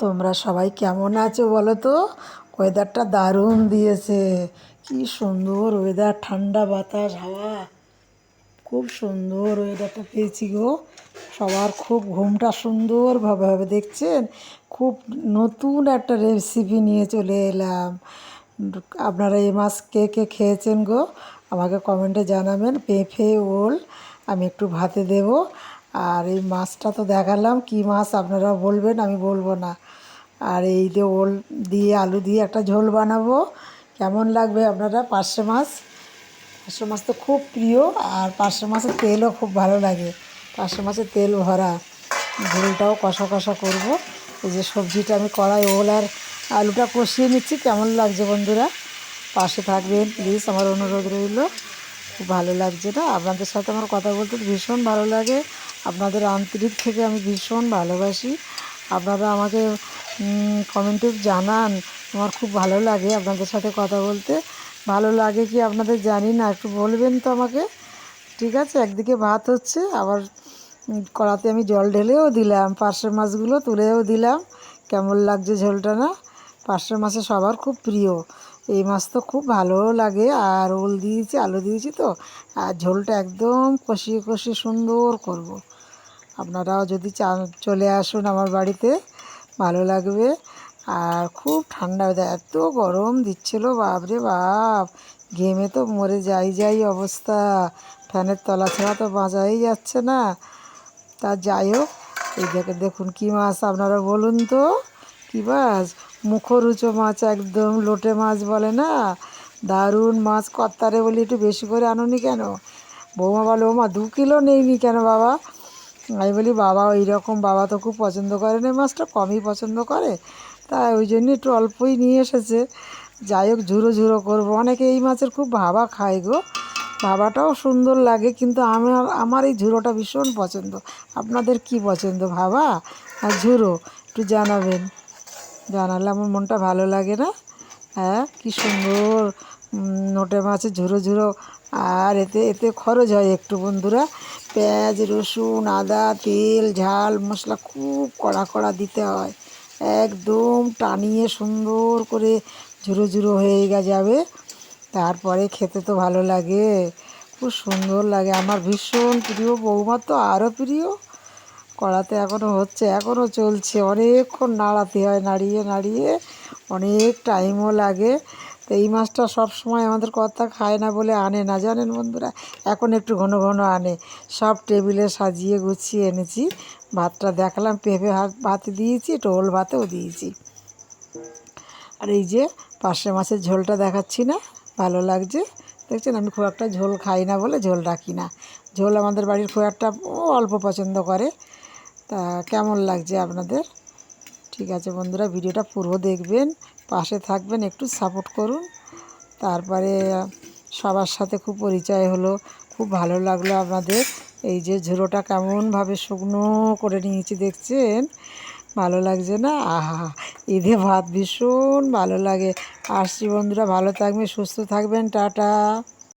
তোমরা সবাই কেমন আছো বলো তো? ওয়েদারটা দারুণ দিয়েছে। কি সুন্দর ওয়েদার ঠান্ডা বাতাস, হাওয়া। খুব সুন্দর ওয়েদারটা পেয়েছি গো। সবার খুব ঘুমটা সুন্দরভাবে হবে, দেখছেন? খুব নতুন একটা রেসিপি নিয়ে চলে এলাম। আপনারা এই মাছ কে কে খেয়েছেন গো? আমাকে কমেন্টে জানাবেন। পেঁপে, ওল, আমি একটু ভাতে দেব। আর এই মাছটা তো দেখালাম, কি মাছ আপনারা বলবেন আমি বলব না। আর এই যে ওল দিয়ে, আলু দিয়ে একটা ঝোল বানাবো, কেমন লাগবে আপনারা? পার্শে মাছ? পার্শে মাছ তো খুব প্রিয়, আর পার্শে মাছের তেলও খুব ভালো লাগে। পার্শে মাছের তেল ভরা, ঝোলটাও কষা কষা করব। এই যে সবজিটা আমি কড়াই, ওল আর আলুটা কষিয়ে নিচ্ছি, কেমন লাগছে বন্ধুরা? পাশে থাকবেন, প্লিজ, আমার অনুরোধ রইল। খুব ভালো লাগছে না? আপনাদের সাথে আমার কথা বলতে ভীষণ ভালো লাগে। আপনাদের আন্তরিক থেকে আমি ভীষণ ভালোবাসি। আপনারা আমাকে কমেন্টে জানান, আমার খুব ভালো লাগে আপনাদের সাথে কথা বলতে। ভালো লাগে কি আপনাদের জানি না, একটু বলবেন তো আমাকে। ঠিক আছে, একদিকে ভাত হচ্ছে, আবার কড়াতে আমি জল ঢেলেও দিলাম, পার্শ্বের মাছগুলো তুলেও দিলাম। কেমন লাগছে ঝোলটা না? পার্শ্বের মাছে সবার খুব প্রিয়। এই মাছ তো খুব ভালোও লাগে, আর ওল দিয়েছি, আলু দিয়েছি তো, আর ঝোলটা একদম কষিয়ে কষিয়ে সুন্দর করব। আপনারাও যদি চলে আসুন আমার বাড়িতে, ভালো লাগবে। আর খুব ঠান্ডা এত গরম দিচ্ছিল, বাপরে বাপ, ঘেমে তো মরে যাই যাই অবস্থা, ফ্যানের তলা ছাড়া তো বাঁচাই যাচ্ছে না। তা যাই হোক, এই দেখে দেখুন কী মাছ, আপনারা বলুন তো, কী মাছ? মুখরুচো মাছ একদম লোটে মাছ বলে না? দারুণ মাছ কর্তারে বলি একটু বেশি করে আনুনি কেন? বৌমা বলে, ওমা, দু কিলো নেইনি কেন বাবা? আমি বলি, বাবা ওই রকম বাবা তো খুব পছন্দ করে না মাছটা কমই পছন্দ করে। তাই ওই জন্য একটু অল্পই নিয়ে এসেছে। যাই হোক, ঝুরো ঝুরো করব। অনেকে এই মাছের খুব ভাবা খায় গো। ভাবাটাও সুন্দর লাগে, কিন্তু আমার আমার এই ঝুরোটা ভীষণ পছন্দ। আপনাদের কি পছন্দ, ভাবা? আর ঝুরো, একটু জানাবেন। জানালে আমার মনটা ভালো লাগে না। হ্যাঁ কি সুন্দর নোটে মাছের ঝুরো ঝুরো। আর এতে এতে খরচ হয় একটু বন্ধুরা। পেঁয়াজ, রসুন, আদা, তেল, ঝাল, মশলা খুব কড়া কড়া দিতে হয়। একদম টানিয়ে সুন্দর করে ঝুরো ঝুরো হয়ে যাবে। তারপরে খেতে তো ভালো লাগে। খুব সুন্দর লাগে। আমার ভীষণ প্রিয় বৌমার তো আরও প্রিয়। কড়াতে এখনও হচ্ছে এখনও চলছে। অনেকক্ষণ নাড়াতে হয়, নাড়িয়ে নাড়িয়ে অনেক টাইমও লাগে। তো এই মাছটা সব সময় আমাদের কর্তা খায় না বলে আনে না। জানেন বন্ধুরা, এখন একটু ঘন ঘন আনে। সব টেবিলে সাজিয়ে গুছিয়ে এনেছি। ভাতটা দেখালাম, পেঁপে ভাতে দিয়েছি টোল ভাতেও দিয়েছি। আর এই যে পার্শে মাছের ঝোলটা দেখাচ্ছি না, ভালো লাগছে। দেখছেন, আমি খুব একটা ঝোল খাই না বলে ঝোল রাখি না। ঝোল আমাদের বাড়ির খুব একটা অল্প পছন্দ করে। তা কেমন লাগছে আপনাদের? ঠিক আছে বন্ধুরা, ভিডিওটা পুরো দেখবেন, পাশে থাকবেন, একটু সাপোর্ট করুন। তারপরে সবার সাথে খুব পরিচয় হলো, খুব ভালো লাগল আপনাদের। এই যে ঝুড়োটা কেমনভাবে শুকনো করে নিয়েছি দেখছেন? ভালো লাগছে না? আহা ঈদে ভাত ভীষণ ভালো লাগে। আসছি বন্ধুরা, ভালো থাকবেন, সুস্থ থাকবেন, টাটা।